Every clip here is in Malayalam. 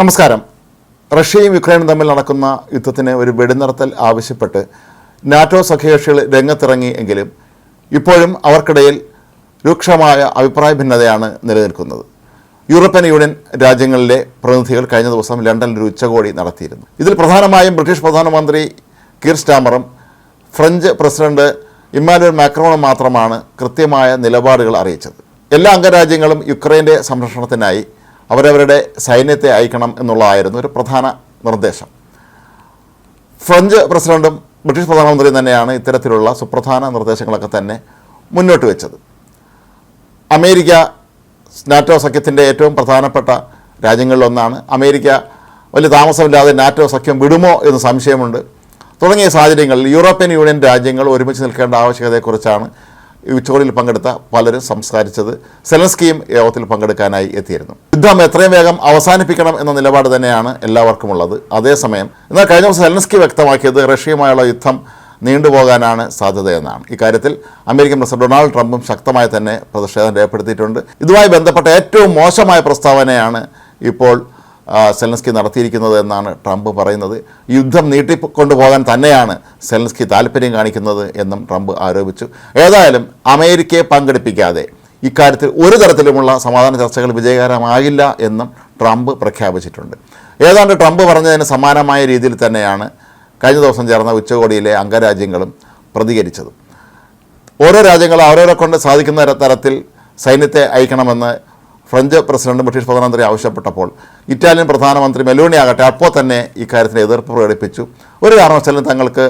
നമസ്കാരം. റഷ്യയും യുക്രൈനും തമ്മിൽ നടക്കുന്ന യുദ്ധത്തിന് ഒരു വെടിനിർത്തൽ ആവശ്യപ്പെട്ട് നാറ്റോ സഖ്യകക്ഷികൾ രംഗത്തിറങ്ങി എങ്കിലും ഇപ്പോഴും അവർക്കിടയിൽ രൂക്ഷമായ അഭിപ്രായ ഭിന്നതയാണ് നിലനിൽക്കുന്നത്. യൂറോപ്യൻ യൂണിയൻ രാജ്യങ്ങളിലെ പ്രതിനിധികൾ കഴിഞ്ഞ ദിവസം ലണ്ടനിൽ ഒരു ഉച്ചകോടി നടത്തിയിരുന്നു. ഇതിൽ പ്രധാനമായും ബ്രിട്ടീഷ് പ്രധാനമന്ത്രി കീർ സ്റ്റാമറും ഫ്രഞ്ച് പ്രസിഡന്റ് ഇമ്മാനുവൽ മാക്രോണും മാത്രമാണ് കൃത്യമായ നിലപാടുകൾ അറിയിച്ചത്. എല്ലാ അംഗരാജ്യങ്ങളും യുക്രൈന്റെ സംരക്ഷണത്തിനായി അവരവരുടെ സൈന്യത്തെ അയക്കണം എന്നുള്ളതായിരുന്നു ഒരു പ്രധാന നിർദ്ദേശം. ഫ്രഞ്ച് പ്രസിഡന്റും ബ്രിട്ടീഷ് പ്രധാനമന്ത്രിയും തന്നെയാണ് ഇത്തരത്തിലുള്ള സുപ്രധാന നിർദ്ദേശങ്ങളൊക്കെ തന്നെ മുന്നോട്ട് വെച്ചത്. അമേരിക്ക നാറ്റോ സഖ്യത്തിന്റെ ഏറ്റവും പ്രധാനപ്പെട്ട രാജ്യങ്ങളിലൊന്നാണ്. അമേരിക്ക വലിയ താമസമില്ലാതെ നാറ്റോ സഖ്യം വിടുമോ എന്ന് സംശയമുണ്ട്. തുടങ്ങിയ സാഹചര്യങ്ങളിൽ യൂറോപ്യൻ യൂണിയൻ രാജ്യങ്ങൾ ഒരുമിച്ച് നിൽക്കേണ്ട ആവശ്യകതയെക്കുറിച്ചാണ് ഉച്ചകോടിയിൽ പങ്കെടുത്ത പലരും സംസാരിച്ചത് സെലൻസ്കിയും യോഗത്തിൽ പങ്കെടുക്കാനായി എത്തിയിരുന്നു. യുദ്ധം എത്രയും വേഗം അവസാനിപ്പിക്കണം എന്ന നിലപാട് തന്നെയാണ് എല്ലാവർക്കും ഉള്ളത് അതേസമയം എന്നാൽ കഴിഞ്ഞ ദിവസം സെലൻസ്കി വ്യക്തമാക്കിയത് റഷ്യയുമായുള്ള യുദ്ധം നീണ്ടുപോകാനാണ് സാധ്യതയെന്നാണ്. ഇക്കാര്യത്തിൽ അമേരിക്കൻ പ്രസിഡന്റ് ഡൊണാൾഡ് ട്രംപും ശക്തമായി തന്നെ പ്രതിഷേധം രേഖപ്പെടുത്തിയിട്ടുണ്ട്. ഇതുമായി ബന്ധപ്പെട്ട ഏറ്റവും മോശമായ പ്രസ്താവനയാണ് ഇപ്പോൾ സെലൻസ്കി നടത്തിയിരിക്കുന്നത് എന്നാണ് ട്രംപ് പറയുന്നത്. യുദ്ധം നീട്ടിക്കൊണ്ടുപോകാൻ തന്നെയാണ് സെലൻസ്കി താല്പര്യം കാണിക്കുന്നത് എന്നും ട്രംപ് ആരോപിച്ചു. ഏതായാലും അമേരിക്കയെ പങ്കെടുപ്പിക്കാതെ ഇക്കാര്യത്തിൽ ഒരു തരത്തിലുമുള്ള സമാധാന ചർച്ചകൾ വിജയകരമാകില്ല എന്നും ട്രംപ് പ്രഖ്യാപിച്ചിട്ടുണ്ട്. ഏതാണ്ട് ട്രംപ് പറഞ്ഞതിന് സമാനമായ രീതിയിൽ തന്നെയാണ് കഴിഞ്ഞ ദിവസം ചേർന്ന ഉച്ചകോടിയിലെ അംഗരാജ്യങ്ങളും പ്രതികരിച്ചത്. ഓരോ രാജ്യങ്ങളും അവരവരെ കൊണ്ട് സാധിക്കുന്ന തരത്തിൽ സൈന്യത്തെ അയക്കണമെന്ന് ഫ്രഞ്ച് പ്രസിഡന്റ് ബ്രിട്ടീഷ് പ്രധാനമന്ത്രി ആവശ്യപ്പെട്ടപ്പോൾ ഇറ്റാലിയൻ പ്രധാനമന്ത്രി മെലോണി ആകട്ടെ അപ്പോൾ തന്നെ ഇക്കാര്യത്തിന് എതിർപ്പ് പ്രകടിപ്പിച്ചു. ഒരു കാരണവശാലും തങ്ങൾക്ക്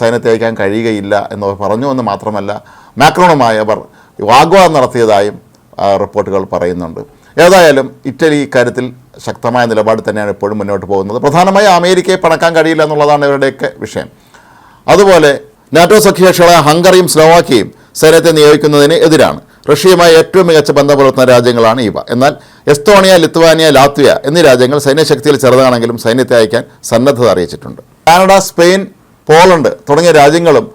സൈന്യത്തെ അയക്കാൻ കഴിയുകയില്ല എന്നവർ പറഞ്ഞു എന്ന് മാത്രമല്ല മാക്രോണുമായി അവർ വാഗ്വാദം നടത്തിയതായും റിപ്പോർട്ടുകൾ പറയുന്നുണ്ട്. ഏതായാലും ഇറ്റലി ഇക്കാര്യത്തിൽ ശക്തമായ നിലപാട് തന്നെയാണ് ഇപ്പോഴും മുന്നോട്ട് പോകുന്നത്. പ്രധാനമായും അമേരിക്കയെ പണക്കാൻ കഴിയില്ല എന്നുള്ളതാണ് ഇവരുടെയൊക്കെ വിഷയം. അതുപോലെ നാറ്റോ സഖ്യകക്ഷികളായ ഹംഗറിയും സ്ലോവാക്കിയയും സൈന്യത്തെ നിയോഗിക്കുന്നതിന് എതിരാണ്. റഷ്യയുമായി ഏറ്റവും മികച്ച ബന്ധം പുലർത്തുന്ന രാജ്യങ്ങളാണ് ഇവ. എന്നാൽ എസ്തോണിയ ലിത്വാനിയ ലാത്വിയ എന്നീ രാജ്യങ്ങൾ സൈന്യശക്തിയിൽ ചെറുതാണെങ്കിലും സൈന്യത്തെ അയക്കാൻ സന്നദ്ധത അറിയിച്ചിട്ടുണ്ട്. കാനഡ സ്പെയിൻ പോളണ്ട് തുടങ്ങിയ രാജ്യങ്ങളും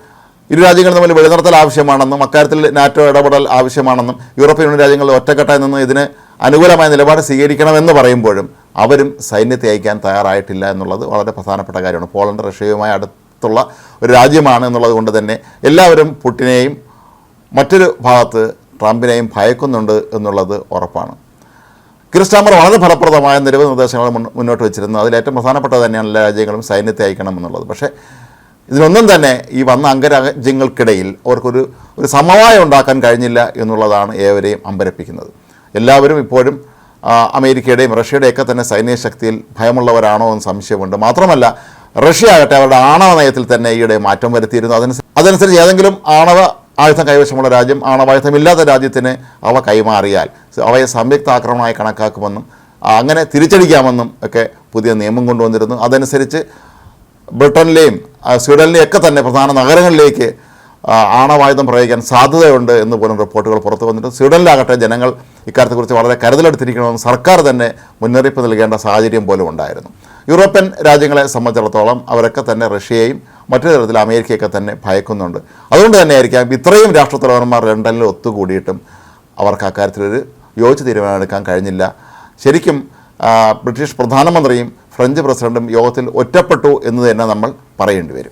ഇരു രാജ്യങ്ങളും തമ്മിൽ വെടിനിർത്തൽ ആവശ്യമാണെന്നും അക്കാര്യത്തിൽ നാറ്റോ ഇടപെടൽ ആവശ്യമാണെന്നും യൂറോപ്യൻ യൂണിയൻ രാജ്യങ്ങൾ ഒറ്റക്കെട്ടായി നിന്ന് ഇതിന് അനുകൂലമായ നിലപാട് സ്വീകരിക്കണമെന്ന് പറയുമ്പോഴും അവരും സൈന്യത്തെ അയക്കാൻ തയ്യാറായിട്ടില്ല എന്നുള്ളത് വളരെ പ്രധാനപ്പെട്ട കാര്യമാണ്. പോളണ്ട് റഷ്യയുമായി അടുത്തുള്ള ഒരു രാജ്യമാണ് എന്നുള്ളത് കൊണ്ട് തന്നെ എല്ലാവരും പുട്ടിനെയും മറ്റൊരു ഭാഗത്ത് ട്രംപിനെയും ഭയക്കുന്നുണ്ട് എന്നുള്ളത് ഉറപ്പാണ്. ക്രിസ്റ്റാമർ വളരെ ഫലപ്രദമായ നിരവധി നിർദ്ദേശങ്ങൾ മുന്നോട്ട് വെച്ചിരുന്നു. അതിൽ ഏറ്റവും പ്രധാനപ്പെട്ടത് തന്നെയാണ് എല്ലാ രാജ്യങ്ങളും സൈന്യത്തെ അയക്കണം എന്നുള്ളത്. പക്ഷേ ഇതിനൊന്നും തന്നെ ഈ വന്ന അംഗരാജ്യങ്ങൾക്കിടയിൽ അവർക്കൊരു ഒരു സമവായം ഉണ്ടാക്കാൻ കഴിഞ്ഞില്ല എന്നുള്ളതാണ് ഏവരെയും അമ്പരപ്പിക്കുന്നത്. എല്ലാവരും ഇപ്പോഴും അമേരിക്കയുടെയും റഷ്യയുടെയൊക്കെ തന്നെ സൈനിക ശക്തിയിൽ ഭയമുള്ളവരാണോ എന്ന് സംശയമുണ്ട്. മാത്രമല്ല റഷ്യ ആകട്ടെ അവരുടെ ആണവ നയത്തിൽ തന്നെ ഈയിടെ മാറ്റം വരുത്തിയിരുന്നു. അതനുസരിച്ച് ഏതെങ്കിലും ആണവ ആയുധം കൈവശമുള്ള രാജ്യം ആണവായുധമില്ലാത്ത രാജ്യത്തിന് അവ കൈമാറിയാൽ അവയെ സംയുക്ത ആക്രമണമായി കണക്കാക്കുമെന്നും അങ്ങനെ തിരിച്ചടിക്കാമെന്നും ഒക്കെ പുതിയ നിയമം കൊണ്ടുവന്നിരുന്നു. അതനുസരിച്ച് ബ്രിട്ടനിലെയും സ്വീഡനിലെയും ഒക്കെ തന്നെ പ്രധാന നഗരങ്ങളിലേക്ക് ആണവായുധം പ്രയോഗിക്കാൻ സാധ്യതയുണ്ട് എന്ന് പോലും റിപ്പോർട്ടുകൾ പുറത്തു വന്നിട്ടുണ്ട്. സ്വീഡനിലാകട്ടെ ജനങ്ങൾ ഇക്കാര്യത്തെക്കുറിച്ച് വളരെ കരുതലെടുത്തിരിക്കണമെന്ന് സർക്കാർ തന്നെ മുന്നറിയിപ്പ് നൽകേണ്ട സാഹചര്യം പോലും ഉണ്ടായിരുന്നു. യൂറോപ്യൻ രാജ്യങ്ങളെ സംബന്ധിച്ചിടത്തോളം അവരൊക്കെ തന്നെ റഷ്യയെയും മറ്റു തരത്തിൽ അമേരിക്കയൊക്കെ തന്നെ ഭയക്കുന്നുണ്ട്. അതുകൊണ്ട് തന്നെയായിരിക്കാം ഇത്രയും രാഷ്ട്രത്തലവന്മാർ ലണ്ടനിൽ ഒത്തുകൂടിയിട്ടും അവർക്ക് അക്കാര്യത്തിലൊരു യോജിച്ച തീരുമാനമെടുക്കാൻ കഴിഞ്ഞില്ല. ശരിക്കും ബ്രിട്ടീഷ് പ്രധാനമന്ത്രിയും ഫ്രഞ്ച് പ്രസിഡന്റും യോഗത്തിൽ ഒറ്റപ്പെട്ടു എന്ന് തന്നെ നമ്മൾ പറയേണ്ടി വരും.